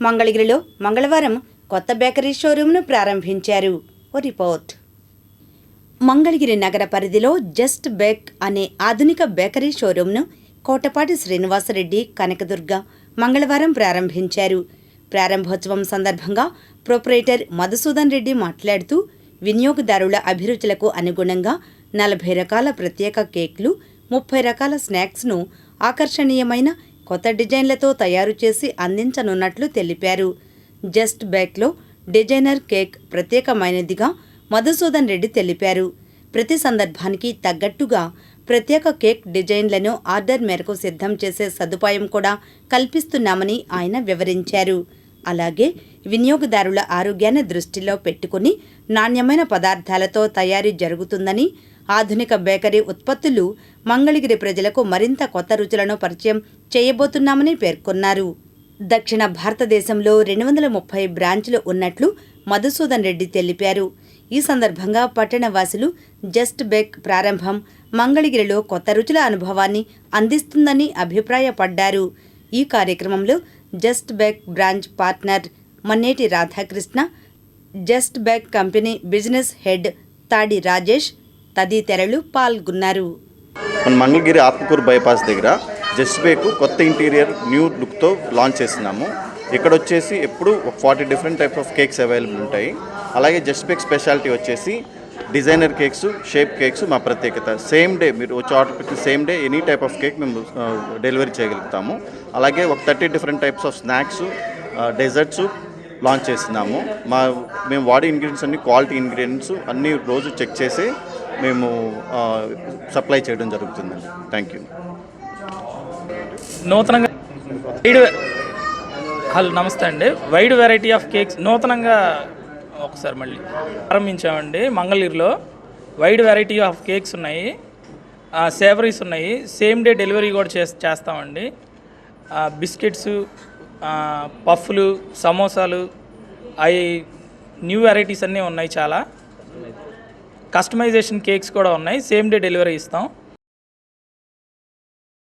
మంగళగిరిలో మంగళవారం కొత్త బేకరీ షోరూంను ప్రారంభించారు. ఓ రిపోర్ట్. మంగళగిరి నగర పరిధిలో జస్ట్ బేక్ అనే ఆధునిక బేకరీ షోరూంను కోటపాటి శ్రీనివాసరెడ్డి కనకదుర్గ మంగళవారం ప్రారంభించారు. ప్రారంభోత్సవం సందర్భంగా ప్రొపరేటర్ మధుసూదన్ రెడ్డి మాట్లాడుతూ వినియోగదారుల అభిరుచులకు అనుగుణంగా నలభై రకాల ప్రత్యేక కేక్లు ముప్పై రకాల స్నాక్స్ను ఆకర్షణీయమైన కొత్త డిజైన్లతో తయారు చేసి అందించనున్నట్లు తెలిపారు. జస్ట్ బ్యాక్లో డిజైనర్ కేక్ ప్రత్యేకమైనదిగా మధుసూదన్ రెడ్డి తెలిపారు. ప్రతి సందర్భానికి తగ్గట్టుగా ప్రత్యేక కేక్ డిజైన్లను ఆర్డర్ మేరకు సిద్ధం చేసే సదుపాయం కూడా కల్పిస్తున్నామని ఆయన వివరించారు. అలాగే వినియోగదారుల ఆరోగ్యాన్ని దృష్టిలో పెట్టుకుని నాణ్యమైన పదార్థాలతో తయారీ జరుగుతుందని ఆధునిక బేకరీ ఉత్పత్తులు మంగళగిరి ప్రజలకు మరింత కొత్త రుచులను పరిచయం చేయబోతున్నామని పేర్కొన్నారు. దక్షిణ భారతదేశంలో రెండు వందల ముప్పై బ్రాంచ్లు ఉన్నట్లు మధుసూదన్ రెడ్డి తెలిపారు. ఈ సందర్భంగా పట్టణవాసులు జస్ట్ బేక్ ప్రారంభం మంగళగిరిలో కొత్త రుచుల అనుభవాన్ని అందిస్తుందని అభిప్రాయపడ్డారు. ఈ కార్యక్రమంలో just back branch partner Manneti Radhakrishna just back company business head Tadi Rajesh తదితరులు పాల్గొన్నారు. మన మంగళగిరి ఆత్మకూరు బైపాస్ దగ్గర జస్ట్ బేక్ కొత్త ఇంటీరియర్ న్యూ లుక్తో లాంచ్ చేస్తున్నాము ఇక్కడ వచ్చేసి ఎప్పుడు ఒక forty different type of cakes available ఉంటాయి. అలాగే జస్ట్ బేక్ స్పెషాలిటీ వచ్చేసి డిజైనర్ కేక్స్ షేప్ కేక్స్ మా ప్రత్యేకత. సేమ్ డే మీరు వచ్చి ఆర్డర్ పెట్టిన same day any type of cake మేము డెలివరీ చేయగలుగుతాము. అలాగే ఒక thirty different types of snacks desserts launch చేస్తున్నాము. మా మేము వాడే ఇంగ్రీడియంట్స్ అన్ని క్వాలిటీ ఇంగ్రీడియంట్స్ అన్ని రోజు చెక్ చేసి మేము సప్లై చేయడం జరుగుతుందండి. Thank you. నూతనంగా వైడ్ హలో నమస్తే అండి. వైడ్ వెరైటీ ఆఫ్ కేక్స్ నూతనంగా ఒకసారి మళ్ళీ. ప్రారంభించామండి. మంగళగిరిలో వైడ్ వెరైటీ ఆఫ్ కేక్స్ ఉన్నాయి. సేవరీస్ ఉన్నాయి. సేమ్ డే డెలివరీ కూడా చే చేస్తామండి. బిస్కెట్స్ పఫ్లు సమోసాలు అవి న్యూ వెరైటీస్ అన్నీ ఉన్నాయి చాలా. కస్టమైజేషన్ కేక్స్ కూడా ఉన్నాయి. సేమ్ డే డెలివరీ ఇస్తాం.